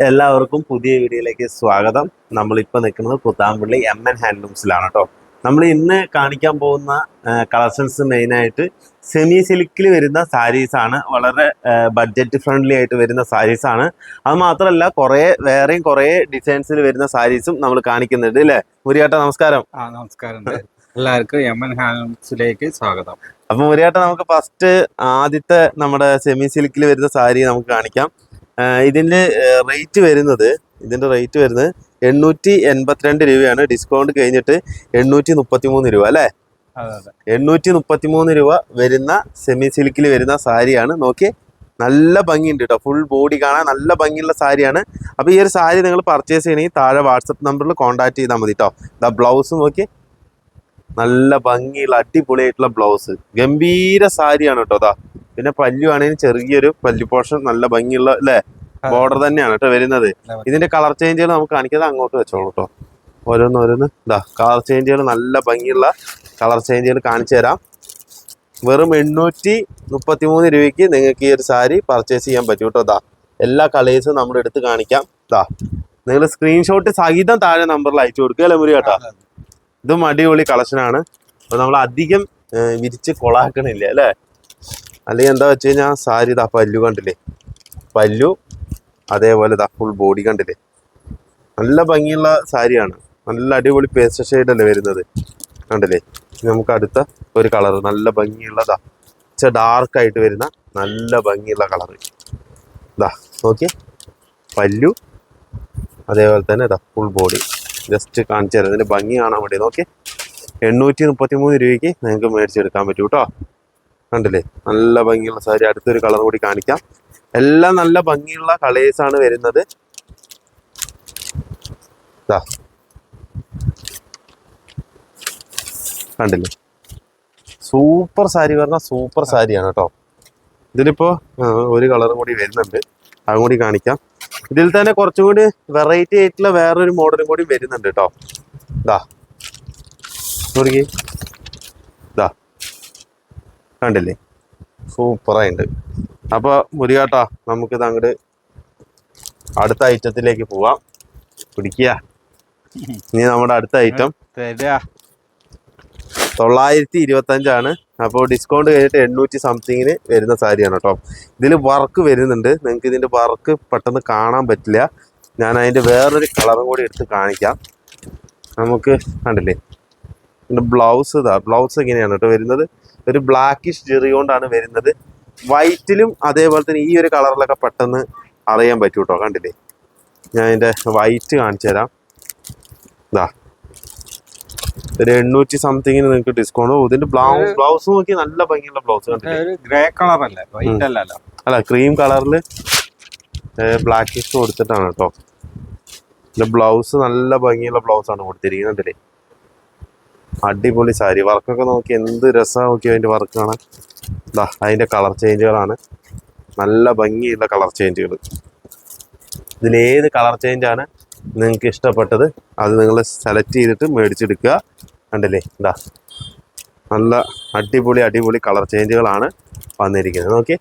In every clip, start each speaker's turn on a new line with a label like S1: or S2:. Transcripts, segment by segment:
S1: എല്ലാവർക്കും പുതിയ വീഡിയോയിലേക്ക് സ്വാഗതം. നമ്മളിപ്പോൾ നിൽക്കുന്നത് പുത്താമ്പള്ളി എം എൻ ഹാൻഡ്ലൂംസിലാണ് കേട്ടോ നമ്മൾ ഇന്ന് കാണിക്കാൻ പോകുന്ന കളക്ഷൻസ് മെയിനായിട്ട് സെമി സിൽക്കിൽ വരുന്ന സാരീസ് ആണ്. വളരെ ബഡ്ജറ്റ് ഫ്രണ്ട്ലി ആയിട്ട് വരുന്ന സാരീസ് ആണ്. അത് മാത്രമല്ല കുറേ വേറെയും കുറേ ഡിസൈൻസിൽ വരുന്ന സാരീസും നമ്മൾ കാണിക്കുന്നുണ്ട് അല്ലേ മുരിയാട്ട നമസ്കാരം.
S2: ആ നമസ്കാരം. എല്ലാവർക്കും എം എൻ ഹാൻഡ്ലൂംസിലേക്ക് സ്വാഗതം.
S1: അപ്പം മുരിയാട്ട നമുക്ക് ഫസ്റ്റ് ആദ്യത്തെ നമ്മുടെ സെമി സിൽക്കിൽ വരുന്ന സാരി നമുക്ക് കാണിക്കാം. ആ, ഇതിന്റെ റേറ്റ് വരുന്നത് ഇതിന്റെ റേറ്റ് വരുന്നത് എണ്ണൂറ്റി എൺപത്തിരണ്ട് രൂപയാണ്. ഡിസ്കൗണ്ട് കഴിഞ്ഞിട്ട് എണ്ണൂറ്റി മുപ്പത്തി മൂന്ന് രൂപ അല്ലേ? എണ്ണൂറ്റി മുപ്പത്തി മൂന്ന് രൂപ വരുന്ന സെമി സിൽക്കിൽ വരുന്ന സാരിയാണ്. നോക്കി നല്ല ഭംഗിയുണ്ട് കേട്ടോ ഫുൾ ബോഡി കാണാൻ നല്ല ഭംഗിയുള്ള സാരിയാണ്. അപ്പോൾ ഈ ഒരു സാരി നിങ്ങൾ പർച്ചേസ് ചെയ്യണമെങ്കിൽ താഴെ വാട്സപ്പ് നമ്പറിൽ കോൺടാക്ട് ചെയ്താൽ മതി കേട്ടോ ദ ബ്ലൗസ് നോക്കി നല്ല ഭംഗിയുള്ള അടിപൊളിയായിട്ടുള്ള ബ്ലൗസ് ഗംഭീര സാരിയാണ് കേട്ടോ അതാ. പിന്നെ പല്ലു ആണെങ്കിൽ ചെറിയൊരു പല്ലു പോർഷൻ നല്ല ഭംഗിയുള്ള അല്ലേ? ബോർഡർ തന്നെയാണ് കേട്ടോ വരുന്നത്. ഇതിന്റെ കളർ ചേഞ്ചുകൾ നമുക്ക് കാണിക്കാതെ അങ്ങോട്ട് വെച്ചോളൂ കേട്ടോ. ഓരോന്ന് ഓരോന്ന്. ഇതാ കളർ ചേഞ്ചുകൾ നല്ല ഭംഗിയുള്ള കളർ ചേഞ്ചുകൾ കാണിച്ചു തരാം. വെറും എണ്ണൂറ്റി മുപ്പത്തി മൂന്ന് രൂപയ്ക്ക് നിങ്ങൾക്ക് ഈ ഒരു സാരി പർച്ചേസ് ചെയ്യാൻ പറ്റും കേട്ടോ ദാ. എല്ലാ കളേഴ്സും നമ്മുടെ എടുത്ത് കാണിക്കാം. ദാ. നിങ്ങൾ സ്ക്രീൻഷോട്ട് സഹിതം താഴെ നമ്പറിൽ അയച്ചു കൊടുക്കുക അല്ലേ മുരി കേട്ടോ? ഇതും അടിപൊളി കളക്ഷനാണ് അപ്പോൾ നമ്മൾ അധികം വിരിച്ച് കൊളാക്കണില്ല അല്ലേ? അല്ലെങ്കിൽ എന്താ വെച്ച് കഴിഞ്ഞാൽ സാരി ഇതാ പല്ലു കണ്ടില്ലേ? പല്ലു അതേപോലെ ഇതാ ഫുൾ ബോഡി കണ്ടില്ലേ? നല്ല ഭംഗിയുള്ള സാരിയാണ്. നല്ല അടിപൊളി പേസ്റ്റ് ഷെയ്ഡല്ലേ വരുന്നത്? കണ്ടില്ലേ? നമുക്ക് അടുത്ത ഒരു കളർ നല്ല ഭംഗിയുള്ളതാ ഇച്ച ഡാർക്കായിട്ട് വരുന്ന നല്ല ഭംഗിയുള്ള കളർ ഇതാ ഓക്കെ പല്ലു അതേപോലെ തന്നെ ഇതാ ഫുൾ ബോഡി ജസ്റ്റ് കാണിച്ചു തരാം. ഇതിന്റെ ഭംഗി കാണാൻ വേണ്ടി. നോക്കി എണ്ണൂറ്റി മുപ്പത്തി മൂന്ന് രൂപയ്ക്ക് നിങ്ങൾക്ക് മേടിച്ചെടുക്കാൻ പറ്റും കേട്ടോ. കണ്ടില്ലേ? നല്ല ഭംഗിയുള്ള സാരി. അടുത്തൊരു കളർ കൂടി കാണിക്കാം. എല്ലാം നല്ല ഭംഗിയുള്ള കളേഴ്സ് ആണ് വരുന്നത്. കണ്ടില്ലേ? സൂപ്പർ സാരി പറഞ്ഞാൽ സൂപ്പർ സാരിയാണ് കേട്ടോ. ഇതിലിപ്പോ ഒരു കളറും കൂടി വരുന്നുണ്ട്. അതും കൂടി കാണിക്കാം. ഇതിൽ തന്നെ കുറച്ചും കൂടി വെറൈറ്റി ആയിട്ടുള്ള വേറൊരു മോഡലും കൂടി വരുന്നുണ്ട് കേട്ടോ ഇതാ നോക്കി. ഇതാ കണ്ടില്ലേ? സൂപ്പറായിട്ട് അപ്പോൾ മുരുകാട്ടാ നമുക്കിത് അങ്ങോട്ട് അടുത്ത ഐറ്റത്തിലേക്ക് പോവാം. പിടിക്കുക. ഇനി നമ്മുടെ അടുത്ത ഐറ്റം തൊള്ളായിരത്തി ഇരുപത്തഞ്ചാണ്. അപ്പോൾ ഡിസ്കൗണ്ട് കഴിഞ്ഞിട്ട് എണ്ണൂറ്റി സംതിങ്ങിന് വരുന്ന സാരിയാണ് കേട്ടോ. ഇതിൽ വർക്ക് വരുന്നുണ്ട്. നിങ്ങൾക്ക് ഇതിന്റെ വർക്ക് പെട്ടെന്ന് കാണാൻ പറ്റില്ല. ഞാൻ അതിന്റെ വേറൊരു കളറും കൂടി എടുത്ത് കാണിക്കാം. നമുക്ക് കണ്ടില്ലേ? ബ്ലൗസ് ഇതാ. ബ്ലൗസ് എങ്ങനെയാണ് കേട്ടോ വരുന്നത്? ഒരു ബ്ലാക്കിഷ് ജെറി കൊണ്ടാണ് വരുന്നത്. വൈറ്റിലും അതേപോലെ തന്നെ ഈ ഒരു കളറിലൊക്കെ പെട്ടെന്ന് അറിയാൻ പറ്റും കേട്ടോ കണ്ടില്ലേ? ഞാൻ അതിന്റെ വൈറ്റ് കാണിച്ചു തരാം ഇതാ. ഒരു എണ്ണൂറ്റി സംതിങ്ങിന് നിങ്ങൾക്ക് ഡിസ്കൗണ്ട് ഇതിന്റെ ബ്ലൗസ് ബ്ലൗസ് നോക്കി നല്ല ഭംഗിയുള്ള ബ്ലൗസ്
S2: ഗ്രേ കളർ അല്ലേ? വൈറ്റ് അല്ലല്ലോ.
S1: അല്ല ക്രീം കളറിൽ ബ്ലാക്ക് ഇഷ്ടം കൊടുത്തിട്ടാണ് കേട്ടോ. പിന്നെ ബ്ലൗസ് നല്ല ഭംഗിയുള്ള ബ്ലൗസ് ആണ് കൊടുത്തിരിക്കുന്നത് അടിപൊളി സാരി. വർക്കൊക്കെ നോക്കി എന്ത് രസമാണ് നോക്കി അതിന്റെ വർക്ക് കാണാൻ. അതിന്റെ കളർ ചേഞ്ചുകളാണ് നല്ല ഭംഗിയുള്ള കളർ ചേഞ്ചുകൾ ഇതിലേത് കളർ ചേഞ്ചാണ് നിങ്ങൾക്ക് ഇഷ്ടപ്പെട്ടത് അത് നിങ്ങൾ സെലക്ട് ചെയ്തിട്ട് മേടിച്ചെടുക്കുക. കണ്ടില്ലേ? ഇതാ. നല്ല അടിപൊളി അടിപൊളി കളർ ചേഞ്ചുകളാണ് വന്നിരിക്കുന്നത്. നോക്കി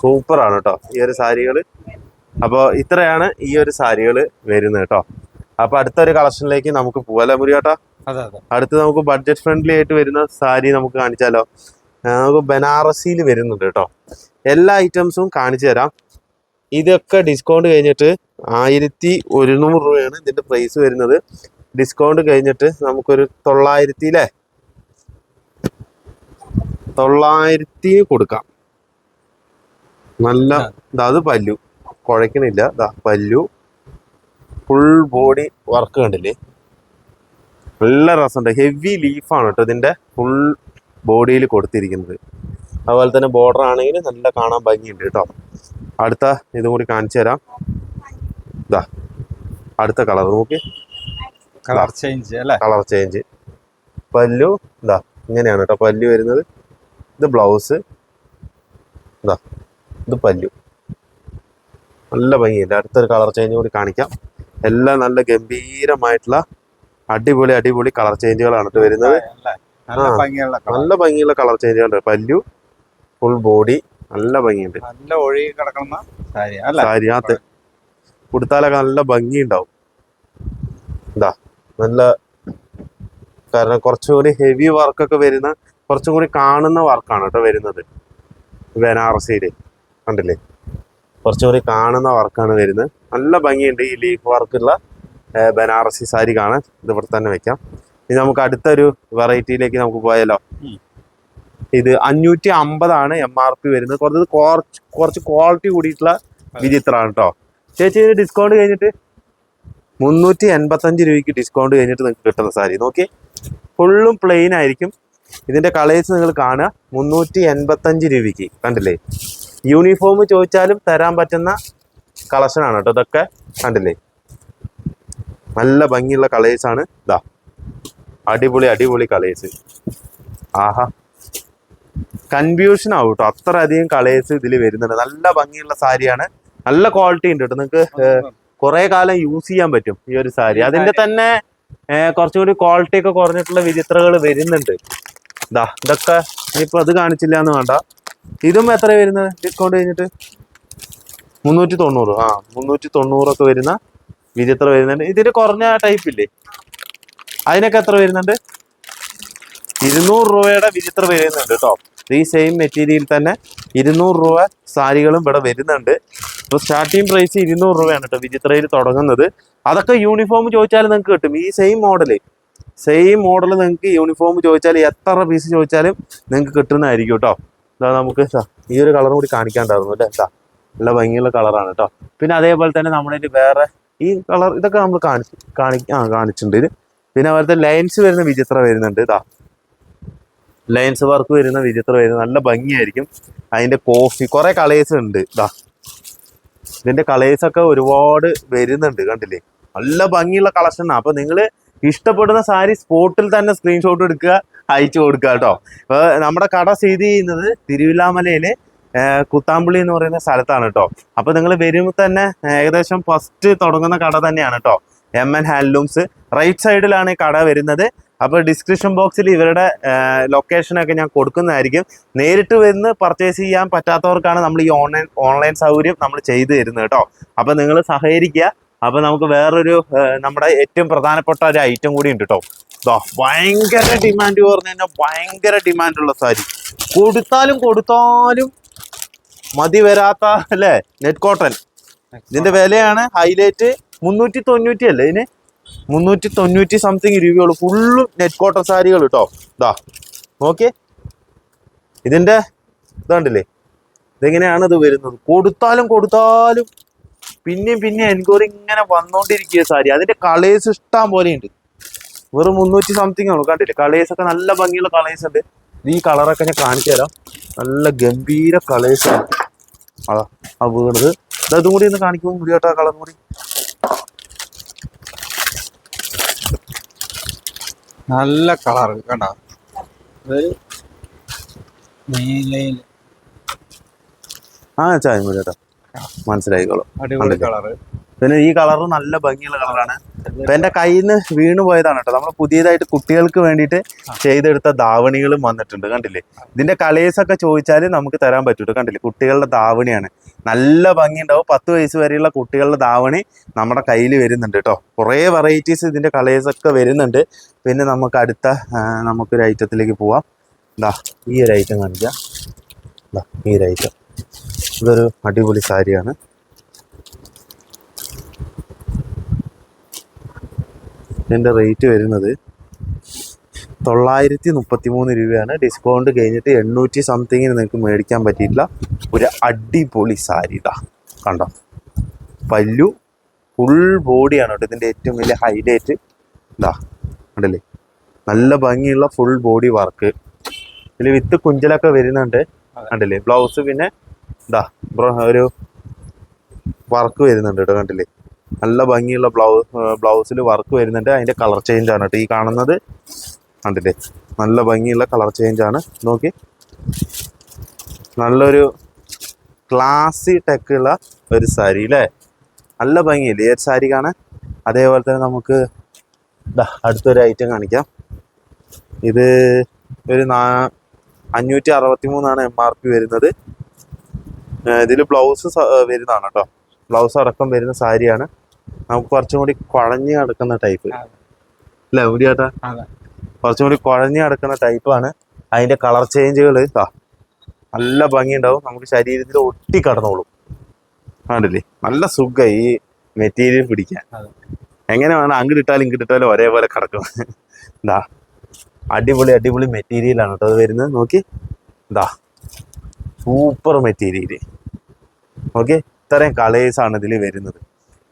S1: സൂപ്പറാണ് കേട്ടോ ഈ ഒരു സാരികൾ അപ്പോൾ ഇത്രയാണ് ഈ ഒരു സാരികൾ വരുന്നത് കേട്ടോ അപ്പോൾ അടുത്തൊരു കളക്ഷനിലേക്ക് നമുക്ക് പോകാലോ
S2: അതെ
S1: അടുത്ത് നമുക്ക് ബഡ്ജറ്റ് ഫ്രണ്ട്ലി ആയിട്ട് വരുന്ന സാരി നമുക്ക് കാണിച്ചാലോ? നമുക്ക് ബനാറസിയിൽ വരുന്നുണ്ട് കേട്ടോ എല്ലാ ഐറ്റംസും കാണിച്ചു തരാം. ഇതൊക്കെ ഡിസ്കൗണ്ട് കഴിഞ്ഞിട്ട് ആയിരത്തി ഒരുന്നൂറ് രൂപയാണ് ഇതിന്റെ പ്രൈസ് വരുന്നത്. ഡിസ്കൗണ്ട് കഴിഞ്ഞിട്ട് നമുക്കൊരു തൊള്ളായിരത്തിയിലെ തൊള്ളായിരത്തി കൊടുക്കാം. നല്ല ദാ അത് പല്ലു. കുഴക്കണില്ല. ദാ പല്ലു. ഫുൾ ബോഡി വർക്ക് കണ്ടില്ലേ? നല്ല രസമുണ്ട്. ഹെവി ലീഫാണ് കേട്ടോ ഇതിന്റെ ഫുൾ ബോഡിയിൽ കൊടുത്തിരിക്കുന്നത്. അതുപോലെ തന്നെ ബോർഡർ ആണെങ്കിൽ നല്ല കാണാൻ ഭംഗിയുണ്ട് കേട്ടോ. അടുത്ത ഇതും കൂടി കാണിച്ചു തരാം ഇതാ അടുത്ത കളർ നോക്കി.
S2: കളർ ചേഞ്ച് അല്ലേ?
S1: കളർ ചേഞ്ച് പല്ലു ഇതാ ഇങ്ങനെയാണ് കേട്ടോ പല്ലു വരുന്നത്. ഇത് ബ്ലൗസ് ഇതാ ഇത് പല്ലു. നല്ല ഭംഗിയുണ്ട്. അടുത്തൊരു കളർ ചേഞ്ച് കൂടി കാണിക്കാം. എല്ലാം നല്ല ഗംഭീരമായിട്ടുള്ള അടിപൊളി അടിപൊളി കളർ ചേഞ്ചുകളാണ് വരുന്നത്.
S2: നല്ല ഭംഗിയുള്ള കളർ
S1: ചേഞ്ചുകളുണ്ട് പല്ലു ഫുൾ ബോഡി നല്ല ഭംഗിയുണ്ട്.
S2: നല്ല ഒഴുകി കിടക്കുന്ന സാരി
S1: ആ ഉടുത്താലൊക്കെ നല്ല ഭംഗിയുണ്ടാവും. എന്താ നല്ല കാരണം കുറച്ചും കൂടി ഹെവി വർക്കൊക്കെ വരുന്ന കുറച്ചും കൂടി കാണുന്ന വർക്കാണ് കേട്ടോ വരുന്നത്. ബനാറസിയിൽ കണ്ടില്ലേ? കുറച്ചും കൂടി കാണുന്ന വർക്കാണ് വരുന്നത്. നല്ല ഭംഗിയുണ്ട് ഈ ലീഫ് വർക്കുള്ള ബനാറസി സാരി കാണാൻ. ഇത് ഇവിടെ തന്നെ വെക്കാം. ഇനി നമുക്ക് അടുത്തൊരു വെറൈറ്റിയിലേക്ക് നമുക്ക് പോയാലോ? ഇത് അഞ്ഞൂറ്റി അമ്പതാണ് എം ആർ പി വരുന്നത്. കുറച്ച് കുറച്ച് കുറച്ച് ക്വാളിറ്റി കൂടിയിട്ടുള്ള വിചിത്രമാണ് കേട്ടോ. ചേച്ചി ഡിസ്കൗണ്ട് കഴിഞ്ഞിട്ട് മുന്നൂറ്റി എൺപത്തഞ്ച് രൂപയ്ക്ക് ഡിസ്കൗണ്ട് കഴിഞ്ഞിട്ട് നിങ്ങൾക്ക് കിട്ടുന്ന സാരി. നോക്കി ഫുള്ളും പ്ലെയിൻ ആയിരിക്കും. ഇതിന്റെ കളേഴ്സ് നിങ്ങൾ കാണുക. മുന്നൂറ്റി എൺപത്തഞ്ച് രൂപയ്ക്ക്. കണ്ടില്ലേ? യൂണിഫോം ചോദിച്ചാലും തരാൻ പറ്റുന്ന കളക്ഷനാണ് കേട്ടോ ഇതൊക്കെ. കണ്ടില്ലേ? നല്ല ഭംഗിയുള്ള കളേഴ്സ് ആണ്. ഇതാ അടിപൊളി അടിപൊളി കളേഴ്സ് ആഹാ. കൺഫ്യൂഷൻ ആവും കേട്ടോ. അത്രയധികം കളേഴ്സ് ഇതിൽ വരുന്നുണ്ട്. നല്ല ഭംഗിയുള്ള സാരിയാണ്. നല്ല ക്വാളിറ്റി ഉണ്ട് കേട്ടോ നിങ്ങൾക്ക് കുറെ കാലം യൂസ് ചെയ്യാൻ പറ്റും ഈ ഒരു സാരി അതിന്റെ തന്നെ കുറച്ചുകൂടി കുറച്ചും കൂടി ക്വാളിറ്റി ഒക്കെ കുറഞ്ഞിട്ടുള്ള വിചിത്രകൾ വരുന്നുണ്ട്. ഇതാ ഇതൊക്കെ ഇനിയിപ്പോ അത് കാണിച്ചില്ല എന്ന് വേണ്ട. ഇതും എത്ര വരുന്നത്? ഡിസ്കൗണ്ട് കഴിഞ്ഞിട്ട്? മുന്നൂറ്റി തൊണ്ണൂറ് ആ മുന്നൂറ്റി തൊണ്ണൂറൊക്കെ വരുന്ന വിചിത്ര വരുന്നുണ്ട്. ഇതിന് കുറഞ്ഞ ടൈപ്പ് ഇല്ലേ? അതിനൊക്കെ എത്ര വരുന്നുണ്ട്? ഇരുന്നൂറ് രൂപയുടെ വിചിത്ര വരുന്നുണ്ട് കേട്ടോ ഈ സെയിം മെറ്റീരിയൽ തന്നെ ഇരുന്നൂറ് രൂപ സാരികളും ഇവിടെ വരുന്നുണ്ട്. ഇപ്പോൾ സ്റ്റാർട്ടിങ് പ്രൈസ് ഇരുന്നൂറ് രൂപയാണ് കേട്ടോ വിചിത്രയിൽ തുടങ്ങുന്നത്. അതൊക്കെ യൂണിഫോം ചോദിച്ചാൽ നിങ്ങൾക്ക് കിട്ടും. ഈ സെയിം മോഡൽ സെയിം മോഡൽ നിങ്ങൾക്ക് യൂണിഫോം ചോദിച്ചാൽ എത്ര പീസ് ചോദിച്ചാലും നിങ്ങൾക്ക് കിട്ടുന്നതായിരിക്കും കേട്ടോ ഇതാ നമുക്ക് ഈ ഒരു കളറും കൂടി കാണിക്കാണ്ടായിരുന്നു അല്ലേ? എന്താ നല്ല ഭംഗിയുള്ള കളറാണ് കേട്ടോ പിന്നെ അതേപോലെ തന്നെ നമ്മുടെ വേറെ ഈ കളർ ഇതൊക്കെ നമ്മൾ കാണിച്ച് കാണി ആ കാണിച്ചിട്ടുണ്ട്. ഇത് പിന്നെ അവരുടെ ലൈൻസ് വരുന്ന വിചിത്ര വരുന്നുണ്ട്. ഇതാ ലൈൻസ് വർക്ക് വരുന്ന വിചിത്ര വരുന്ന നല്ല ഭംഗിയായിരിക്കും. അതിന്റെ കോഫി കുറേ കളേഴ്സ് ഉണ്ട്. ഇതാ ഇതിന്റെ കളേഴ്സ് ഒക്കെ ഒരുപാട് വരുന്നുണ്ട് കണ്ടില്ലേ? നല്ല ഭംഗിയുള്ള കളക്ഷനാണ് അപ്പൊ നിങ്ങൾ ഇഷ്ടപ്പെടുന്ന സാരി സ്പോട്ടിൽ തന്നെ സ്ക്രീൻഷോട്ട് എടുക്കുക അയച്ചു കൊടുക്കുക കേട്ടോ. ഇപ്പൊ നമ്മുടെ കട സ്ഥിതി ചെയ്യുന്നത് തിരുവില്ലാമലയിലെ കുത്താമ്പുള്ളി എന്ന് പറയുന്ന സ്ഥലത്താണ് കേട്ടോ. അപ്പൊ നിങ്ങൾ വരുമ്പോൾ തന്നെ ഏകദേശം ഫസ്റ്റ് തുടങ്ങുന്ന കട തന്നെയാണ് കേട്ടോ. എം എൻ ഹാൻഡ്ലൂംസ് റൈറ്റ് സൈഡിലാണ് കട വരുന്നത്. അപ്പോൾ ഡിസ്ക്രിപ്ഷൻ ബോക്സിൽ ഇവരുടെ ലൊക്കേഷനൊക്കെ ഞാൻ കൊടുക്കുന്നതായിരിക്കും. നേരിട്ട് വന്ന് പർച്ചേസ് ചെയ്യാൻ പറ്റാത്തവർക്കാണ് നമ്മൾ ഈ ഓൺലൈൻ ഓൺലൈൻ സൗകര്യം നമ്മൾ ചെയ്തു തരുന്നത് കേട്ടോ അപ്പോൾ നിങ്ങൾ സഹകരിക്കുക. അപ്പോൾ നമുക്ക് വേറൊരു നമ്മുടെ ഏറ്റവും പ്രധാനപ്പെട്ട ഒരു ഐറ്റം കൂടി ഉണ്ട് കേട്ടോ ഭയങ്കര ഡിമാൻഡ് പറഞ്ഞു കഴിഞ്ഞാൽ ഭയങ്കര ഡിമാൻഡുള്ള സാരി. കൊടുത്താലും കൊടുത്താലും മതി വരാത്ത അല്ലേ? നെറ്റ് കോട്ടൺ ഇതിന്റെ വിലയാണ് ഹൈലൈറ്റ് മുന്നൂറ്റി തൊണ്ണൂറ്റി അല്ലേ ഇതിന്? മുന്നൂറ്റി തൊണ്ണൂറ്റി സംതിങ് രൂപയുള്ളൂ. ഫുള്ളും നെറ്റ് കോട്ടൺ സാരികൾ കേട്ടോ ഇതാ നോക്കിയേ. ഇതിന്റെ ഇതാണ്ടില്ലേ? ഇതെങ്ങനെയാണ് ഇത് വരുന്നത്? കൊടുത്താലും കൊടുത്താലും പിന്നെയും പിന്നെയും എൻക്വയറി ഇങ്ങനെ വന്നോണ്ടിരിക്കുക സാരി. അതിന്റെ കളേഴ്സ് ഇഷ്ടം പോലെ ഉണ്ട് വെറും മുന്നൂറ്റി സംതിങ് ആണ്. കണ്ടില്ലേ? കളേഴ്സ് ഒക്കെ നല്ല ഭംഗിയുള്ള കളേഴ്സ് ഉണ്ട്. ഈ കളറൊക്കെ ഞാൻ കാണിച്ചു തരാം. നല്ല ഗംഭീര കളേഴ്സ് ആണ്. അതാ ആ വീണത്. ഇതും കൂടി ഒന്ന് കാണിക്കുമ്പോൾ മുടിയോട്ടാ കളർ കൂടി.
S2: നല്ല കളർ കണ്ട? നീലയിൽ
S1: ആ ചായ മുടിയോട്ടാ മനസ്സിലായിക്കോളൂ.
S2: അടിപൊളി? കളറ്
S1: പിന്നെ ഈ കളർ നല്ല ഭംഗിയുള്ള കളറാണ് ഇപ്പൊ എന്റെ കയ്യിൽ നിന്ന് വീണു പോയതാണ് കേട്ടോ. നമ്മൾ പുതിയതായിട്ട് കുട്ടികൾക്ക് വേണ്ടിയിട്ട് ചെയ്തെടുത്ത ധാവണികളും വന്നിട്ടുണ്ട് കണ്ടില്ലേ? ഇതിന്റെ കളേഴ്സ് ഒക്കെ ചോദിച്ചാൽ നമുക്ക് തരാൻ പറ്റൂട്ടോ കണ്ടില്ലേ? കുട്ടികളുടെ ധാവണിയാണ് നല്ല ഭംഗി ഉണ്ടാവും പത്ത് വയസ്സ് വരെയുള്ള കുട്ടികളുടെ ധാവണി നമ്മുടെ കയ്യിൽ വരുന്നുണ്ട് കേട്ടോ കുറേ വെറൈറ്റീസ് ഇതിന്റെ കളേഴ്സ് ഒക്കെ വരുന്നുണ്ട്. പിന്നെ നമുക്ക് അടുത്ത നമുക്കൊരു ഐറ്റത്തിലേക്ക് പോവാം. ഇതാ ഈ ഒരു ഐറ്റം കാണിക്കാം. ഇതാ ഈ ഒരു ഐറ്റം ഇതൊരു അടിപൊളി സാരിയാണ്. ഇതിന്റെ റേറ്റ് വരുന്നത് തൊള്ളായിരത്തി മുപ്പത്തി മൂന്ന് രൂപയാണ്. ഡിസ്കൗണ്ട് കഴിഞ്ഞിട്ട് എണ്ണൂറ്റി സംതിങ്ങിന് നിങ്ങൾക്ക് മേടിക്കാൻ പറ്റിയിട്ടില്ല ഒരു അടിപൊളി സാരി ഇതാ. കണ്ടോ? പല്ലു ഫുൾ ബോഡിയാണ് കേട്ടോ ഇതിന്റെ ഏറ്റവും വലിയ ഹൈലൈറ്റ് ഇതാ കണ്ടില്ലേ? നല്ല ഭംഗിയുള്ള ഫുൾ ബോഡി വർക്ക് ഇതിൽ വിത്ത് കുഞ്ചലൊക്കെ വരുന്നുണ്ട്. കണ്ടില്ലേ? ബ്ലൗസ് പിന്നെ ഇതാ ഒരു വർക്ക് വരുന്നുണ്ട് കേട്ടോ കണ്ടില്ലേ? നല്ല ഭംഗിയുള്ള ബ്ലൗസ് ബ്ലൗസിൽ വർക്ക് വരുന്നുണ്ട്. അതിന്റെ കളർ ചേഞ്ച് ആണ് കേട്ടോ. ഈ കാണുന്നത് കണ്ടില്ലേ? നല്ല ഭംഗിയുള്ള കളർ ചേഞ്ച് ആണ്. നോക്കി. നല്ലൊരു ക്ലാസി ടെക്കുള്ള ഒരു സാരി അല്ലേ നല്ല ഭംഗിയില്ലേ? ഒരു സാരി കാണാൻ? അതേപോലെ തന്നെ നമുക്ക് അടുത്തൊരു ഐറ്റം കാണിക്കാം. ഇത് ഒരു നാ അഞ്ഞൂറ്റി അറുപത്തി മൂന്നാണ് എം ആർ പി വരുന്നത് ഇതിൽ ബ്ലൗസ് വരുന്നതാണ് കേട്ടോ. ബ്ലൗസ് അടക്കം വരുന്ന സാരിയാണ് നമുക്ക് കുറച്ചും കൂടി കുഴഞ്ഞ് കിടക്കുന്ന ടൈപ്പ്. അല്ലേ മുടിയാട്ടാ
S2: അതെ.
S1: കുറച്ചും കൂടി കുഴഞ്ഞ് കിടക്കുന്ന ടൈപ്പാണ് അതിന്റെ കളർ ചേഞ്ചുകൾ നല്ല ഭംഗിയുണ്ടാവും. നമുക്ക് ശരീരത്തിൽ ഒട്ടി കടന്നോളും. കണ്ടില്ലേ? നല്ല സുഖ ഈ മെറ്റീരിയൽ പിടിക്കാൻ. എങ്ങനെ വേണം അങ്ങോട്ട് ഇട്ടാലും ഇങ്ങോട്ട് ഇട്ടാലും ഒരേപോലെ കിടക്കും. എന്താ അടിപൊളി അടിപൊളി മെറ്റീരിയലാണ് കേട്ടോ അത് വരുന്നത്. നോക്കി. എന്താ സൂപ്പർ മെറ്റീരിയൽ ഓക്കെ ഇത്രയും കളേഴ്സാണ് ഇതിൽ വരുന്നത്.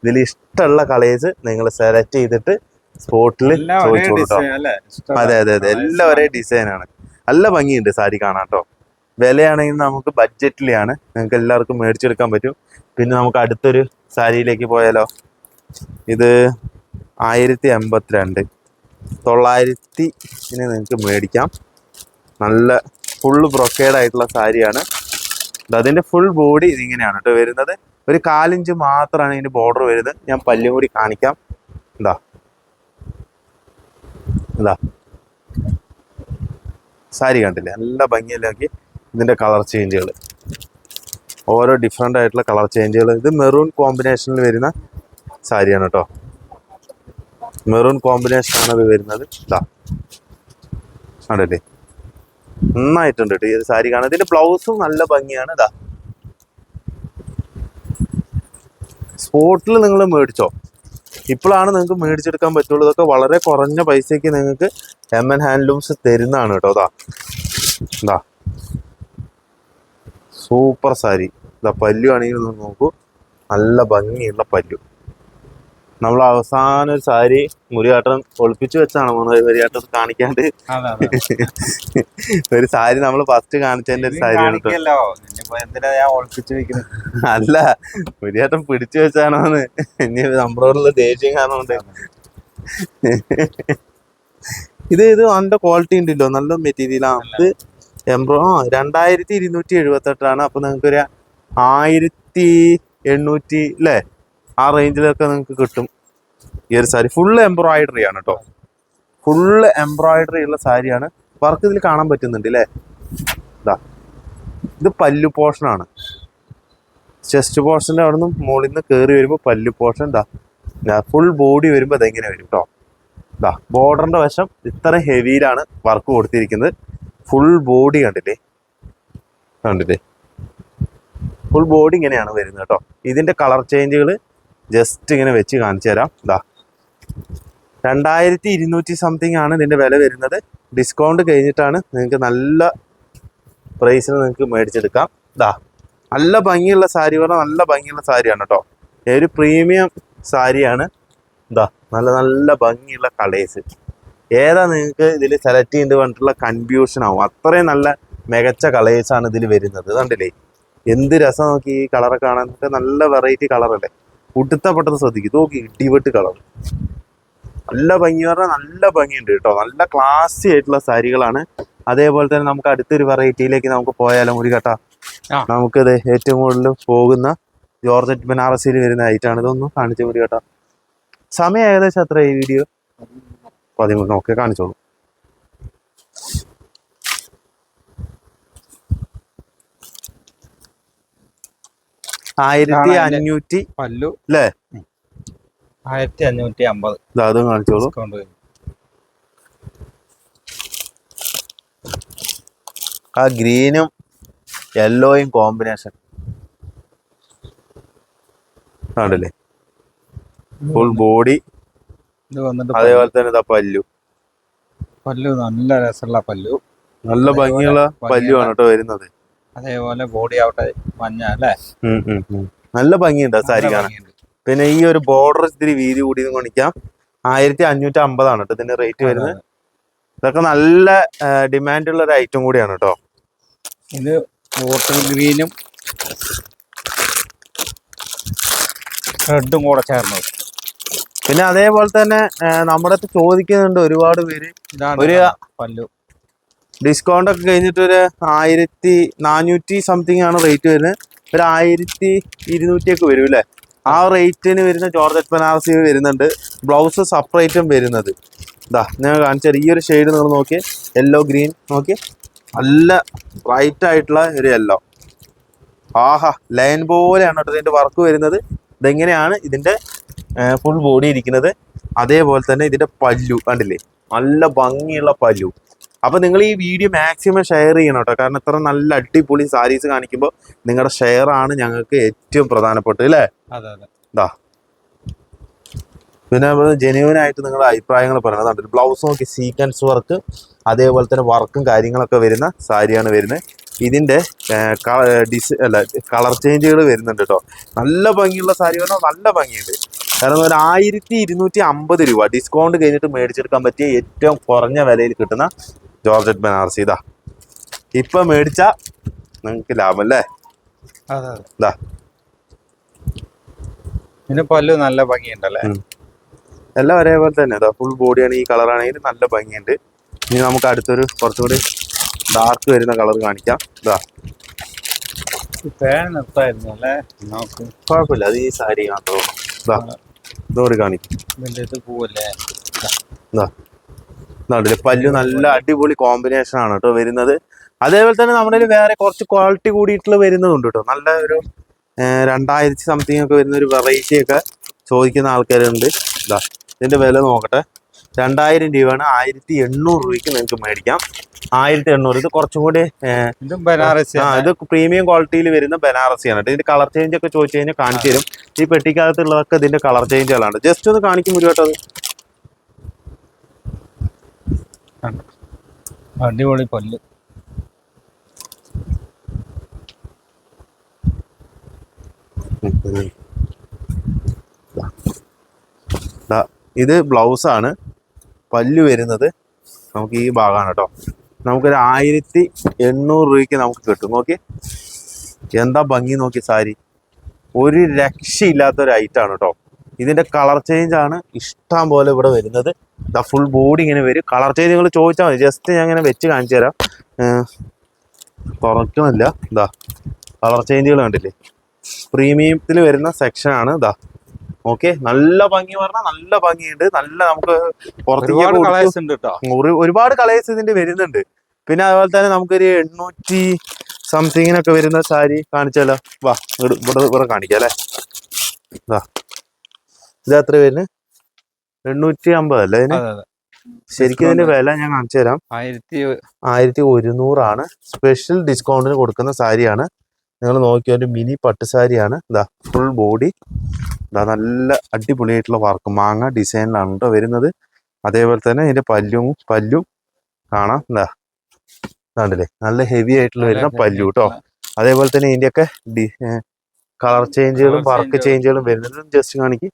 S1: ഇതിൽ ഇഷ്ടമുള്ള കളേഴ്സ് നിങ്ങൾ സെലക്ട് ചെയ്തിട്ട് സ്പോട്ടിൽ
S2: ചോദിച്ചു ഇഷ്ടമുള്ള
S1: അതെ അതെ അതെ. എല്ലാം ഒരേ ഡിസൈനാണ് ആണ്. നല്ല ഭംഗിയുണ്ട് സാരി കാണാൻ കേട്ടോ വിലയാണെങ്കിൽ നമുക്ക് ബഡ്ജറ്റിലാണ്. നിങ്ങൾക്ക് എല്ലാവർക്കും മേടിച്ചെടുക്കാൻ പറ്റും. പിന്നെ നമുക്ക് അടുത്തൊരു സാരിയിലേക്ക് പോയാലോ? ഇത് ആയിരത്തി എൺപത്തിരണ്ട് തൊള്ളായിരത്തി ഇതിന് നിങ്ങൾക്ക് മേടിക്കാം. നല്ല ഫുള്ള് ബ്രൊക്കേഡ് ആയിട്ടുള്ള സാരിയാണ്. അതിന്റെ അതിന്റെ ഫുൾ ബോഡി ഇതിങ്ങനെയാണ് കേട്ടോ വരുന്നത്. ഒരു കാലിഞ്ച് മാത്രമാണ് ഇതിന്റെ ബോർഡർ വരുന്നത്. ഞാൻ പല്ലും കൂടി കാണിക്കാം. എന്താ എന്താ സാരി കണ്ടില്ലേ? നല്ല ഭംഗിയിലാക്കി ഇതിന്റെ കളർ ചേഞ്ചുകൾ ഓരോ ഡിഫറെന്റ് ആയിട്ടുള്ള കളർ ചേഞ്ചുകൾ ഇത് മെറൂൺ കോമ്പിനേഷനിൽ വരുന്ന സാരിയാണ് കേട്ടോ മെറൂൺ കോമ്പിനേഷൻ ആണ് ഇത് വരുന്നത്. ഇതാ. കണ്ടില്ലേ? നന്നായിട്ടുണ്ട് കേട്ടോ ഈ സാരി കാണാൻ. ഇതിന്റെ ബ്ലൗസും നല്ല ഭംഗിയാണ്. ഇതാ. സ്പോട്ടിൽ നിങ്ങൾ മേടിച്ചോ. ഇപ്പോഴാണ് നിങ്ങൾക്ക് മേടിച്ചെടുക്കാൻ പറ്റുള്ളൂ. ഇതൊക്കെ വളരെ കുറഞ്ഞ പൈസയ്ക്ക് നിങ്ങൾക്ക് എം എൻ ഹാൻഡ്ലൂംസ് തരുന്നതാണ് കേട്ടോ. ഇതാ ഇതാ സൂപ്പർ സാരി. ഇതാ പല്ലു ആണെങ്കിൽ നോക്കൂ. നല്ല ഭംഗിയുള്ള പല്ലു. നമ്മൾ അവസാന ഒരു സാരി മുരിയാട്ടം ഒളിപ്പിച്ചു വെച്ചാണ് പോകുന്നത് മുരിയാട്ടം കാണിക്കാണ്ട്. ഒരു സാരി നമ്മൾ ഫസ്റ്റ് കാണിച്ചതിന്റെ ഒരു സാരി അല്ല മുരിയാട്ടം പിടിച്ചു വെച്ചാണോന്ന് ഇനി നമ്മളോടുള്ള ദേഷ്യം കാണുന്നുണ്ട് ഇത് ഇത് നല്ല ക്വാളിറ്റി ഉണ്ടല്ലോ. നല്ല മെറ്റീരിയലാണ് ഇത് എംബ്രോ രണ്ടായിരത്തി ഇരുന്നൂറ്റി എഴുപത്തെട്ടാണ് അപ്പൊ നിങ്ങൾക്കൊരു ആയിരത്തി എണ്ണൂറ്റി അല്ലേ ആ റേഞ്ചിലൊക്കെ നിങ്ങൾക്ക് കിട്ടും. ഈ ഒരു സാരി ഫുള്ള് എംബ്രോയിഡറി ആണ് കേട്ടോ ഫുള്ള് എംബ്രോയിഡറി ഉള്ള സാരിയാണ്. വർക്ക് ഇതിൽ കാണാൻ പറ്റുന്നുണ്ട് അല്ലേ ഇതാ ഇത് പല്ലു പോർഷനാണ് ചെസ്റ്റ് പോർഷന്റെ അവിടെ നിന്ന് മുകളിൽ നിന്ന് കയറി വരുമ്പോൾ പല്ലു പോർഷൻ ഇതാ ഫുൾ ബോഡി വരുമ്പോൾ അതെങ്ങനെ വരും കേട്ടോ ഇതാ ബോർഡറിന്റെ വശം ഇത്ര ഹെവിയിലാണ് വർക്ക് കൊടുത്തിരിക്കുന്നത്. ഫുൾ ബോഡി കണ്ടില്ലേ? കണ്ടില്ലേ? ഫുൾ ബോഡി ഇങ്ങനെയാണ് വരുന്നത് കേട്ടോ ഇതിന്റെ കളർ ചേഞ്ചുകൾ ജസ്റ്റ് ഇങ്ങനെ വെച്ച് കാണിച്ചു തരാം. ഇതാ രണ്ടായിരത്തി ഇരുന്നൂറ്റി സംതിങ് ആണ് ഇതിന്റെ വില വരുന്നത്. ഡിസ്കൗണ്ട് കഴിഞ്ഞിട്ടാണ് നിങ്ങൾക്ക് നല്ല പ്രൈസിന് നിങ്ങൾക്ക് മേടിച്ചെടുക്കാം. ഇതാ നല്ല ഭംഗിയുള്ള സാരി പറഞ്ഞാൽ നല്ല ഭംഗിയുള്ള സാരിയാണ് കേട്ടോ. ഒരു പ്രീമിയം സാരിയാണ് ഇതാ നല്ല നല്ല ഭംഗിയുള്ള കളേഴ്സ് ഏതാ നിങ്ങൾക്ക് ഇതിൽ സെലക്ട് ചെയ്യേണ്ടി പറഞ്ഞിട്ടുള്ള കൺഫ്യൂഷൻ ആവും. അത്രയും നല്ല മികച്ച കളേഴ്സാണ് ഇതിൽ വരുന്നത്. കണ്ടില്ലേ? എന്ത് രസം നോക്കി ഈ കളറൊക്കെ കാണാൻ. നല്ല വെറൈറ്റി കളറല്ലേ ഉടുത്തപ്പെട്ടത് ശ്രദ്ധിക്കും. നോക്കി ഇടിവെട്ട് കളർ. നല്ല ഭംഗി പറഞ്ഞാൽ നല്ല ഭംഗിയുണ്ട് കേട്ടോ. നല്ല ക്ലാസി ആയിട്ടുള്ള സാരികളാണ്. അതേപോലെ തന്നെ നമുക്ക് അടുത്തൊരു വെറൈറ്റിയിലേക്ക് നമുക്ക് പോയാലും ഒരു കട്ട. നമുക്കിത് ഏറ്റവും കൂടുതൽ പോകുന്ന ജോർജറ്റ് ബനാറസിയിൽ വരുന്ന ഐറ്റാണ് ഇതൊന്നും കാണിച്ചു കൂടി കേട്ടോ സമയം ഏകദേശം അത്ര ഈ വീഡിയോ പതിമൂന്ന്. ഓക്കെ കാണിച്ചോളൂ. ആയിരത്തി അഞ്ഞൂറ്റി
S2: പല്ലു.
S1: അല്ലേ
S2: ആയിരത്തി അഞ്ഞൂറ്റി അമ്പത്.
S1: അതും കാണിച്ചോളൂ. ആ ഗ്രീനും യെല്ലോയും കോമ്പിനേഷൻ. കണ്ടില്ലേ? ഫുൾ ബോഡി അതേപോലെ തന്നെ ഇതാ പല്ലു.
S2: പല്ലു നല്ല രസമുള്ള പല്ലു.
S1: നല്ല ഭംഗിയുള്ള പല്ലു ആണ് കേട്ടോ വരുന്നത്.
S2: അതേപോലെ ബോഡി ആവട്ടെ മഞ്ഞ അല്ലേ.
S1: നല്ല ഭംഗിയുണ്ട് സാരി കാണാൻ. പിന്നെ ഈ ഒരു ബോർഡർ ഇത്തിരി വീതി കൂടി കാണിക്കാം. ആയിരത്തി അഞ്ഞൂറ്റി അമ്പതാണ് കേട്ടോ ഇതിന്റെ റേറ്റ് വരുന്നത് ഇതൊക്കെ നല്ല ഡിമാൻഡ് ഉള്ള ഒരു ഐറ്റം കൂടിയാണ് കേട്ടോ
S2: ഇത് ബോട്ടിൽ ഗ്രീനും റെഡും കൂടെ ചേർന്നത്
S1: പിന്നെ അതേപോലെ തന്നെ നമ്മുടെ അടുത്ത് ചോദിക്കുന്നുണ്ട് ഒരുപാട് പേര്. ഒരു-
S2: പല്ലു.
S1: ഡിസ്കൗണ്ട് ഒക്കെ കഴിഞ്ഞിട്ട് ഒരു ആയിരത്തി നാനൂറ്റി സംതിങ് ആണ് റേറ്റ് വരുന്നത്. ഒരു ആയിരത്തി ഇരുന്നൂറ്റിയൊക്കെ വരും അല്ലേ? ആ റേറ്റിന് വരുന്ന ജോർജറ്റ് ബനാറസി വരുന്നുണ്ട്. ബ്ലൗസ് സെപ്പറേറ്റും വരുന്നത്. ഇതാ ഞാൻ കാണിച്ചാൽ ഈ ഒരു ഷെയ്ഡ് നിങ്ങൾ നോക്കി യെല്ലോ ഗ്രീൻ നോക്കി നല്ല ബ്രൈറ്റ് ആയിട്ടുള്ള ഒരു യെല്ലോ ആഹാ ലൈൻ പോലെയാണ് കേട്ടോ ഇതിന്റെ വർക്ക് വരുന്നത്. ഇതെങ്ങനെയാണ് ഇതിന്റെ ഫുൾ ബോഡി ഇരിക്കുന്നത്? അതേപോലെ തന്നെ ഇതിന്റെ പല്ലു കണ്ടില്ലേ? നല്ല ഭംഗിയുള്ള പല്ലു. അപ്പൊ നിങ്ങൾ ഈ വീഡിയോ മാക്സിമം ഷെയർ ചെയ്യണം കേട്ടോ കാരണം ഇത്ര നല്ല അടിപൊളി സാരീസ് കാണിക്കുമ്പോൾ നിങ്ങളുടെ ഷെയർ ആണ് ഞങ്ങൾക്ക് ഏറ്റവും പ്രധാനപ്പെട്ടത് അല്ലേ? പിന്നെ ജെന്യൂൻ ആയിട്ട് നിങ്ങളുടെ അഭിപ്രായങ്ങൾ പറയുന്നത് ബ്ലൗസ് നോക്കി സീക്വൻസ് വർക്ക് അതേപോലെ തന്നെ വർക്കും കാര്യങ്ങളൊക്കെ വരുന്ന സാരിയാണ് വരുന്നത് ഇതിന്റെ ഡിസ് അല്ല കളർ ചേഞ്ചുകൾ വരുന്നുണ്ട് കേട്ടോ നല്ല ഭംഗിയുള്ള സാരി പറഞ്ഞാൽ നല്ല ഭംഗിയുണ്ട്. കാരണം ഒരു ആയിരത്തി ഇരുന്നൂറ്റി അമ്പത് രൂപ ഡിസ്കൗണ്ട് കഴിഞ്ഞിട്ട് മേടിച്ചെടുക്കാൻ പറ്റിയ ഏറ്റവും കുറഞ്ഞ വിലയിൽ കിട്ടുന്ന ജോർജറ്റ് ബനാറസി ഇതാ. ഇപ്പൊ മേടിച്ച നിങ്ങൾക്ക് ലാഭം അല്ലേ? ഇതാ.
S2: പല്ലു നല്ല ഭംഗിയുണ്ടല്ലേ.
S1: എല്ലാം ഒരേപോലെ തന്നെ. അതാ ഫുൾ ബോഡിയാണ് ഈ കളറാണെങ്കിൽ നല്ല ഭംഗിയുണ്ട്. ഇനി നമുക്ക് അടുത്തൊരു കുറച്ചുകൂടി ഡാർക്ക് വരുന്ന കളർ കാണിക്കാം. ഇതാ. കുഴപ്പമില്ല. അത് ഈ സാരി മാത്രമേ ഇതാ. ഇതോട് കാണിക്കും.
S2: ഇതാ.
S1: ഇതാണ്ടില്ലേ പല്ലു നല്ല അടിപൊളി കോമ്പിനേഷൻ ആണ് കേട്ടോ വരുന്നത്. അതേപോലെ തന്നെ നമ്മുടെ വേറെ കുറച്ച് ക്വാളിറ്റി കൂടിയിട്ടുള്ള വരുന്നതുണ്ട് കേട്ടോ. നല്ല ഒരു രണ്ടായിരത്തി സംതിങ് ഒക്കെ വരുന്ന ഒരു വെറൈറ്റി ഒക്കെ ചോദിക്കുന്ന ആൾക്കാരുണ്ട്. ഇതാ ഇതിന്റെ വില നോക്കട്ടെ. രണ്ടായിരം രൂപയാണ് ആയിരത്തി എണ്ണൂറ് രൂപയ്ക്ക് നിങ്ങൾക്ക് മേടിക്കാം. ആയിരത്തി എണ്ണൂറ്. ഇത് കുറച്ചും കൂടി
S2: ബനാറസി
S1: ആ ഇത് പ്രീമിയം ക്വാളിറ്റിയിൽ വരുന്ന ബനാറസിയാണ് കേട്ടോ. ഇതിന്റെ കളർ ചേഞ്ച് ഒക്കെ ചോദിച്ചു കഴിഞ്ഞാൽ കാണിച്ചു തരും. ഈ പെട്ടിക്കകത്തുള്ളതൊക്കെ ഇതിന്റെ കളർ ചേഞ്ചുകളാണ് ജസ്റ്റ് ഒന്ന് കാണിക്കും ഒരു കേട്ടോ അത്
S2: അടിപൊളി പല്ല്.
S1: ഇത് ബ്ലൗസ് ആണ് പല്ല് വരുന്നത് നമുക്ക് ഈ ഭാഗമാണ് കേട്ടോ. നമുക്കൊരു ആയിരത്തി എണ്ണൂറ് രൂപയ്ക്ക് നമുക്ക് കിട്ടും. നോക്കി എന്താ ഭംഗി നോക്കി സാരി. ഒരു രക്ഷയില്ലാത്തൊരു ഐറ്റാണ് കേട്ടോ. ഇതിന്റെ കളർ ചേഞ്ച് ആണ് ഇഷ്ടം പോലെ ഇവിടെ വരുന്നത്. ദ ഫുൾ ബോഡി ഇങ്ങനെ വരും. കളർ ചേഞ്ച് നിങ്ങൾ ചോദിച്ചാൽ മതി. ജസ്റ്റ് ഞാൻ ഇങ്ങനെ വെച്ച് കാണിച്ചു തരാം. തുറക്കുന്നില്ല. ഇതാ കളർ ചേഞ്ചുകൾ കണ്ടില്ലേ? പ്രീമിയത്തിൽ വരുന്ന സെക്ഷനാണ് ഇതാ ഓക്കെ നല്ല ഭംഗി പറഞ്ഞാൽ നല്ല ഭംഗിയുണ്ട്. നല്ല നമുക്ക് പുറത്തേക്ക്
S2: ഒരുപാട് കളേഴ്സ്
S1: ഇതിന്റെ വരുന്നുണ്ട്. പിന്നെ അതുപോലെ തന്നെ നമുക്കൊരു എണ്ണൂറ്റി സംതിങ്ങിനൊക്കെ വരുന്ന സാരി കാണിച്ചാലോ? വാ ഇവിടെ ഇവിടെ ഇവിടെ കാണിക്കാം അല്ലേ? ഇതാ ഇത് എത്ര എണ്ണൂറ്റി അമ്പത് അല്ലേ ഇതിന് ശരിക്കും ഇതിന്റെ വില ഞാൻ കാണിച്ചു തരാം.
S2: ആയിരത്തി
S1: ആയിരത്തി ഒരുന്നൂറാണ് സ്പെഷ്യൽ ഡിസ്കൗണ്ടിന് കൊടുക്കുന്ന സാരിയാണ്. നിങ്ങൾ നോക്കിയ ഒരു മിനി പട്ട് സാരിയാണ്. ഇതാ ഫുൾ ബോഡി ഇതാ നല്ല അടിപൊളിയായിട്ടുള്ള വർക്ക് മാങ്ങ ഡിസൈനിലാണ് കേട്ടോ വരുന്നത്. അതേപോലെ തന്നെ ഇതിന്റെ പല്ലും പല്ലും കാണാം. ഇതാ കണ്ടില്ലേ? നല്ല ഹെവി ആയിട്ടുള്ള വരുന്ന പല്ലു കേട്ടോ അതേപോലെ തന്നെ ഇതിന്റെയൊക്കെ കളർ ചേഞ്ചുകളും വർക്ക് ചേഞ്ചുകളും വരുന്നത്. ജസ്റ്റ് കാണിക്ക്.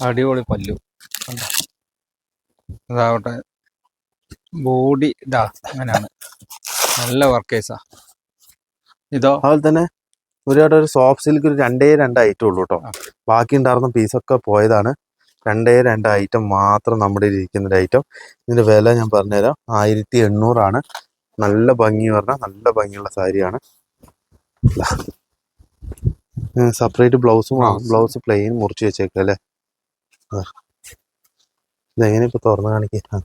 S2: അടിപൊളി പല്ലു. അതാവട്ടെ. ബോഡി ഇതാ അങ്ങനെയാണ്. നല്ല വർക്കേഴ്സാ. ഇതോ?
S1: അതുപോലെ തന്നെ ഒരു ഒരു സോഫ്റ്റ് സിൽക്ക് ഒരു രണ്ടേ രണ്ട് ഐറ്റം ഉള്ളൂ കേട്ടോ. ബാക്കി ഉണ്ടായിരുന്ന പീസൊക്കെ പോയതാണ്. രണ്ടേ രണ്ട് ഐറ്റം മാത്രം നമ്മുടെ ഇരിക്കുന്ന ഒരു ഐറ്റം. ഇതിന്റെ വില ഞാൻ പറഞ്ഞുതരാം. ആയിരത്തി എണ്ണൂറാണ് നല്ല ഭംഗി പറഞ്ഞാൽ നല്ല ഭംഗിയുള്ള സാരിയാണ്. സെപ്പറേറ്റ് ബ്ലൗസും ബ്ലൗസ് പ്ലെയിൻ മുറിച്ച് വെച്ചേക്കാം അല്ലേ? ആ. ഇതെങ്ങനെ ഇപ്പൊ തുറന്ന് കാണിക്കാം?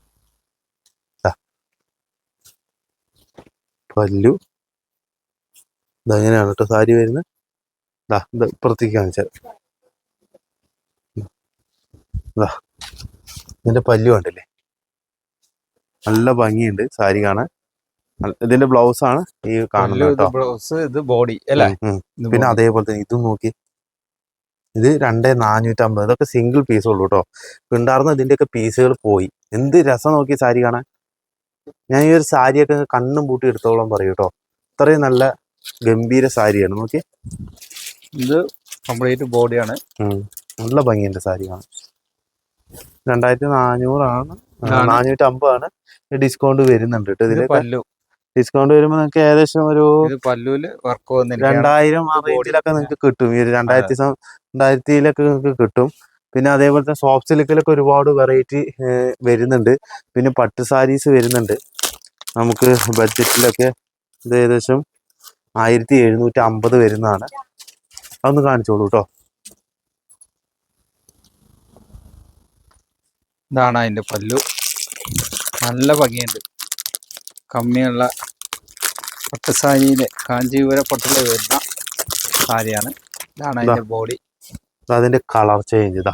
S1: പല്ലു. ഇതെങ്ങനെയാണ് കേട്ടോ സാരി വരുന്നത് ദാ ഇത് ഇപ്പുറത്തേക്ക് കാണിച്ചാൽ ദാ. ഇതിന്റെ പല്ലു കണ്ടില്ലേ? നല്ല ഭംഗിയുണ്ട് സാരി കാണാൻ. ഇതിന്റെ ബ്ലൗസ് ആണ് ഈ കാണുന്നത്
S2: ബ്ലൗസ് ഇത് ബോഡി അല്ലേ. ഇത്
S1: പിന്നെ അതേപോലെ തന്നെ ഇതും നോക്കി. ഇത് രണ്ടേ നാനൂറ്റമ്പത് ഇതൊക്കെ സിംഗിൾ പീസ് ഉള്ളൂ കേട്ടോ ഉണ്ടായിരുന്ന ഇതിന്റെയൊക്കെ പീസുകൾ പോയി. എന്ത് രസം നോക്കി സാരി കാണാൻ? ഞാൻ ഈ ഒരു സാരിയൊക്കെ കണ്ണും പൂട്ടി എടുത്തോളം പറയും കേട്ടോ അത്രയും നല്ല ഗംഭീര സാരിയാണ്. നോക്കി.
S2: ഇത് കംപ്ലീറ്റ് ബോഡിയാണ്.
S1: നല്ല ഭംഗിയുണ്ട് സാരി കാണാൻ. രണ്ടായിരത്തി നാനൂറാണ്. നാനൂറ്റി അമ്പതാണ് ഡിസ്കൗണ്ട് വരുന്നുണ്ട് കേട്ടോ ഇതിൽ
S2: പല്ലു.
S1: ഡിസ്കൗണ്ട് വരുമ്പോൾ നിങ്ങൾക്ക് ഏകദേശം ഒരു
S2: ഇത് പല്ലുവിൽ വർക്ക്
S1: രണ്ടായിരം ആ
S2: റേറ്റിലൊക്കെ
S1: റേഞ്ചിലൊക്കെ നിങ്ങൾക്ക് കിട്ടും. ഈ ഒരു രണ്ടായിരത്തി രണ്ടായിരത്തിയിലൊക്കെ നിങ്ങൾക്ക് കിട്ടും. പിന്നെ അതേപോലെ തന്നെ സോഫ്റ്റ് സിൽക്കിലൊക്കെ ഒരുപാട് വെറൈറ്റി വരുന്നുണ്ട്. പിന്നെ പട്ട് സാരീസ് വരുന്നുണ്ട്. നമുക്ക് ബഡ്ജറ്റിലൊക്കെ ഇത് ഏകദേശം ആയിരത്തി എഴുന്നൂറ്റി അമ്പത് വരുന്നതാണ്. അതൊന്ന് കാണിച്ചോളൂ കേട്ടോ
S2: ഇതാണ് അതിന്റെ പല്ലു. നല്ല ഭംഗിയുണ്ട്. കമ്മിയുള്ള പട്ടുസാരിയിലെ കാഞ്ചീപുര പട്ടിലെ വരുന്ന സാരിയാണ്. ഇതാണ് അതിന്റെ ബോഡി
S1: അതിന്റെ കളർ ചേഞ്ച് ഇതാ.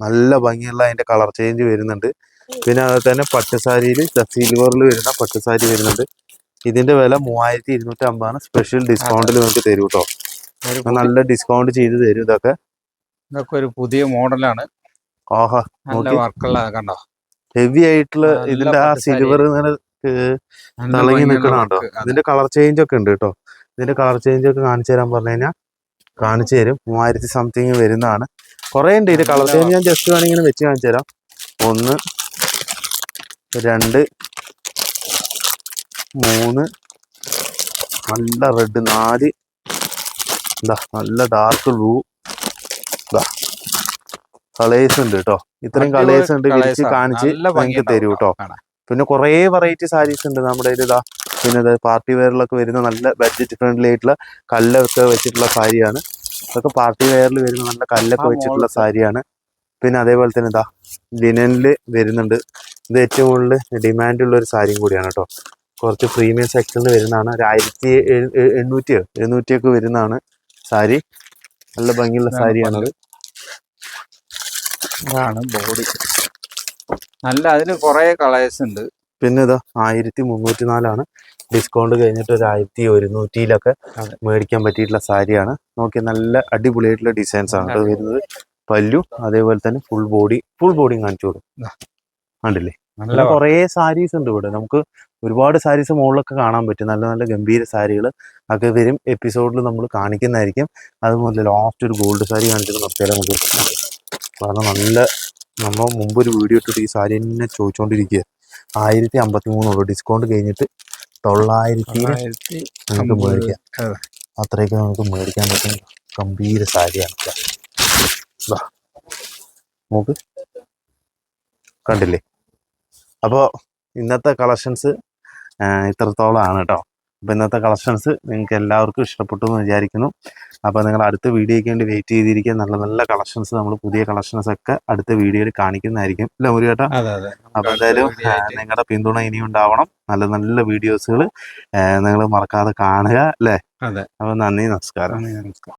S1: നല്ല ഭംഗിയുള്ള അതിന്റെ കളർ ചേഞ്ച് വരുന്നുണ്ട്. പിന്നെ അതുപോലെ തന്നെ പട്ടുസാരിയിൽ സിൽവറിൽ വരുന്ന പട്ടുസാരി വരുന്നുണ്ട്. ഇതിന്റെ വില മൂവായിരത്തി ഇരുന്നൂറ്റി അമ്പതാണ് സ്പെഷ്യൽ ഡിസ്കൗണ്ടിൽ നിങ്ങൾക്ക് തരും കേട്ടോ നല്ല ഡിസ്കൗണ്ട് ചെയ്ത് തരും ഇതൊക്കെ.
S2: ഇതൊക്കെ ഒരു പുതിയ മോഡലാണ്.
S1: ആഹാ.
S2: വർക്കുള്ള കണ്ടോ?
S1: ഹെവി ആയിട്ടുള്ള ഇതിന്റെ ആ സിൽവർ ഇങ്ങനെ
S2: നിൽക്കണോ
S1: തിളങ്ങി
S2: ഭംഗിയുള്ള
S1: കേട്ടോ ഇതിന്റെ കളർ ചേഞ്ച് ഒക്കെ ഉണ്ട് കേട്ടോ ഇതിന്റെ കളർ ചേഞ്ച് ഒക്കെ കാണിച്ചു തരാൻ പറഞ്ഞു കഴിഞ്ഞാൽ കാണിച്ചു തരും. മൂവായിരത്തി സംതിങ് വരുന്നതാണ്. കുറെ ഉണ്ട് ഇത് കളർ ചേഞ്ച് ഞാൻ ജസ്റ്റ് വേണമെങ്കിൽ വെച്ച് കാണിച്ചു തരാം. ഒന്ന് രണ്ട് മൂന്ന് നല്ല റെഡ് നാല്. എന്താ നല്ല ഡാർക്ക് ബ്ലൂ കളേഴ്സ് ഉണ്ട് കേട്ടോ ഇത്രയും കളേഴ്സ് ഉണ്ട് വിരിച്ച് കാണിച്ച് നിങ്ങൾക്ക് തരൂ കേട്ടോ പിന്നെ കുറേ വെറൈറ്റി സാരീസ് ഉണ്ട് നമ്മുടെ ഇതാ പിന്നെ ഇത് പാർട്ടി വെയറിലൊക്കെ വരുന്ന നല്ല ബഡ്ജറ്റ് ഫ്രണ്ട്ലി ആയിട്ടുള്ള കല്ലൊക്കെ വെച്ചിട്ടുള്ള സാരിയാണ്. ഇതൊക്കെ പാർട്ടി വെയറിൽ വരുന്ന നല്ല കല്ലൊക്കെ വെച്ചിട്ടുള്ള. സാരിയാണ്. പിന്നെ അതേപോലെ തന്നെ ഇതാ ലിനനിൽ വരുന്നുണ്ട്. ഇത് ഏറ്റവും കൂടുതൽ ഡിമാൻഡ് ഉള്ള ഒരു സാരിയും കൂടിയാണ് കേട്ടോ കുറച്ച് പ്രീമിയം സെക്ഷനിൽ വരുന്നതാണ്. ഒരു ആയിരത്തി എണ്ണൂറ്റിയോ എഴുന്നൂറ്റിയൊക്കെ വരുന്നതാണ് സാരി. നല്ല ഭംഗിയുള്ള
S2: സാരിയാണ്.
S1: സാരിയാണത്
S2: ഇതാണ് ബോഡി. നല്ല അതിന് കുറേ കളേഴ്സ് ഉണ്ട്.
S1: പിന്നെ ഇതാ ആയിരത്തി മുന്നൂറ്റി നാലാണ് ഡിസ്കൗണ്ട് കഴിഞ്ഞിട്ട് ഒരു ആയിരത്തി ഒരുന്നൂറ്റിയിലൊക്കെ മേടിക്കാൻ പറ്റിയിട്ടുള്ള സാരിയാണ്. നോക്കി നല്ല അടിപൊളിയായിട്ടുള്ള ഡിസൈൻസ് ആണ് അത് വരുന്നത്. പല്ലു അതേപോലെ തന്നെ ഫുൾ ബോഡി ഫുൾ ബോഡിയും കാണിച്ചു കൊടുക്കും. കണ്ടില്ലേ?
S2: നല്ല
S1: കുറേ സാരീസ് ഉണ്ട് ഇവിടെ. നമുക്ക് ഒരുപാട് സാരീസ് മുകളിലൊക്കെ കാണാൻ പറ്റും. നല്ല നല്ല ഗംഭീര സാരികൾ ഒക്കെ വരും. എപ്പിസോഡിൽ നമ്മൾ കാണിക്കുന്നതായിരിക്കും. അതുപോലെ ലാസ്റ്റ് ഒരു ഗോൾഡ് സാരി കാണിച്ചിട്ട് നിർത്തിയാൽ നമുക്ക് കാരണം നല്ല നമ്മൾ മുമ്പ് ഒരു വീഡിയോ ഇട്ടിട്ട് ഈ സാരി തന്നെ ചോദിച്ചുകൊണ്ടിരിക്കുക ആയിരത്തി അമ്പത്തി മൂന്നുള്ളൂ ഡിസ്കൗണ്ട് കഴിഞ്ഞിട്ട് തൊള്ളായിരത്തി നമുക്ക്. മേടിക്കാം. അത്രയൊക്കെ നമുക്ക് മേടിക്കാൻ പറ്റും ഗംഭീര സാരിയാണ്. നമുക്ക് കണ്ടില്ലേ? അപ്പോൾ ഇന്നത്തെ കളക്ഷൻസ് ഇത്രത്തോളമാണ് കേട്ടോ. അപ്പോൾ ഇന്നത്തെ കളക്ഷൻസ് നിങ്ങൾക്ക് എല്ലാവർക്കും ഇഷ്ടപ്പെട്ടു എന്ന് വിചാരിക്കുന്നു. അപ്പോൾ നിങ്ങൾ അടുത്ത വീഡിയോയ്ക്ക് വേണ്ടി വെയിറ്റ് ചെയ്തിരിക്കുക. നല്ല നല്ല കളക്ഷൻസ് നമ്മൾ പുതിയ കളക്ഷൻസ് ഒക്കെ അടുത്ത വീഡിയോയിൽ കാണിക്കുന്നതായിരിക്കും. അല്ലേ മുരി ചേട്ടാ അപ്പോൾ എന്തായാലും നിങ്ങളുടെ പിന്തുണ ഇനിയും ഉണ്ടാവണം. നല്ല നല്ല വീഡിയോസുകൾ നിങ്ങൾ മറക്കാതെ കാണുക അല്ലേ. അപ്പോൾ നന്ദി നമസ്കാരം.
S2: നമസ്കാരം.